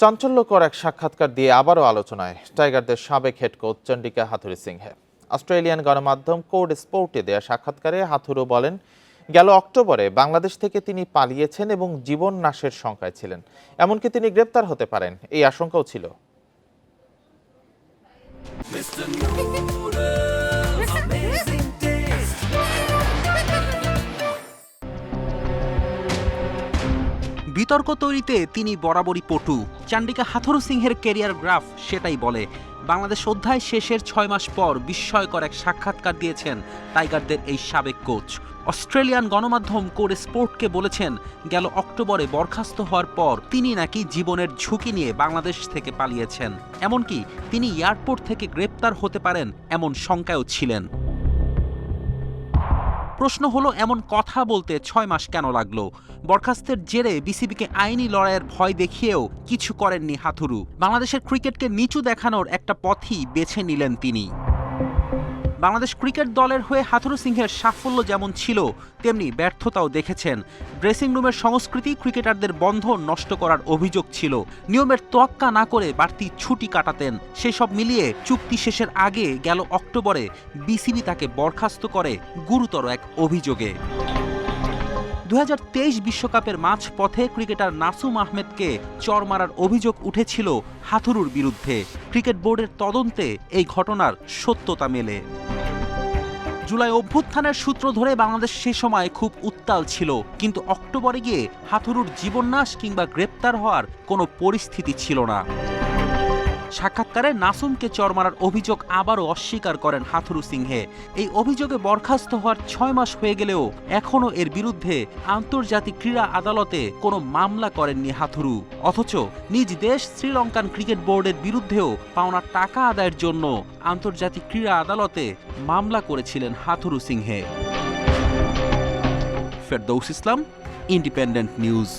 চাঞ্চল্যকর এক সাক্ষাৎকার দিয়ে আবারও আলোচনায় টাইগারদের সাবেক head coach Chandika Hathurusinghe. Australian গণমাধ্যম কোড স্পোর্টে দেয়া সাক্ষাৎকারে হাথুরু বলেন, গেল অক্টোবরে বাংলাদেশ থেকে তিনি পালিয়েছেন এবং জীবন নাশের শঙ্কায় ছিলেন। এমনকি তিনি গ্রেপ্তার হতে পারেন। এই আশঙ্কাও ছিল। বিতর্ক তৈরিতে তিনি বরাবরই পটু। চান্ডিকা হাথুরু সিংহের কেরিয়ার গ্রাফ সেটাই বলে। বাংলাদেশ অধ্যায় শেষের ছয় মাস পর বিস্ময়কর এক সাক্ষাৎকার দিয়েছেন টাইগারদের এই সাবেক কোচ। অস্ট্রেলিয়ান গণমাধ্যম কোর স্পোর্টকে বলেছেন, গেল অক্টোবরে বরখাস্ত হওয়ার পর তিনি নাকি জীবনের ঝুঁকি নিয়ে বাংলাদেশ থেকে পালিয়েছেন। এমনকি তিনি এয়ারপোর্ট থেকে গ্রেপ্তার হতে পারেন এমন শঙ্কায়ও ছিলেন। প্রশ্ন হলো, এমন কথা বলতে ছয় মাস কেন লাগল? বরখাস্তের জেরে বিসিবিকে আইনি লড়াইয়ের ভয় দেখিয়েও কিছু করেননি হাথুরু। বাংলাদেশের ক্রিকেটকে নিচু দেখানোর একটা পথই বেছে নিলেন তিনি। বাংলাদেশ ক্রিকেট দলের হয়ে হাথুরু সিংহের সাফল্য যেমন ছিল, তেমনি ব্যর্থতাও দেখেছেন। ড্রেসিং রুমের সংস্কৃতি ক্রিকেটারদের বন্ধ নষ্ট করার অভিযোগ ছিল। নিয়মের তোয়াক্কা না করে বাড়তি ছুটি কাটাতেন। সেসব মিলিয়ে চুক্তি শেষের আগে গেল অক্টোবরে বিসিবি তাকে বরখাস্ত করে গুরুতর এক অভিযোগে। দু বিশ্বকাপের মাঝ পথে ক্রিকেটার নাসুম আহমেদকে চর মারার অভিযোগ উঠেছিল হাথুরুর বিরুদ্ধে। ক্রিকেট বোর্ডের তদন্তে এই ঘটনার সত্যতা মেলে। জুলাই অভ্যুত্থানের সূত্র ধরে বাংলাদেশ সে সময় খুব উত্তাল ছিল, কিন্তু অক্টোবরে গিয়ে হাথুরুর জীবননাশ কিংবা গ্রেপ্তার হওয়ার কোনো পরিস্থিতি ছিল না। সাক্ষাৎকারে নাসুমকে চর মারার অভিযোগ আবারও অস্বীকার করেন হাথুরু সিংহে। এই অভিযোগে বরখাস্ত হওয়ার ছয় মাস হয়ে গেলেও এখনও এর বিরুদ্ধে আন্তর্জাতিক ক্রীড়া আদালতে কোনো মামলা করেননি হাথুরু। অথচ নিজ দেশ শ্রীলঙ্কান ক্রিকেট বোর্ডের বিরুদ্ধেও পাওনা টাকা আদায়ের জন্য আন্তর্জাতিক ক্রীড়া আদালতে মামলা করেছিলেন Hathuru সিংহে। Ferdous Islam, independent news.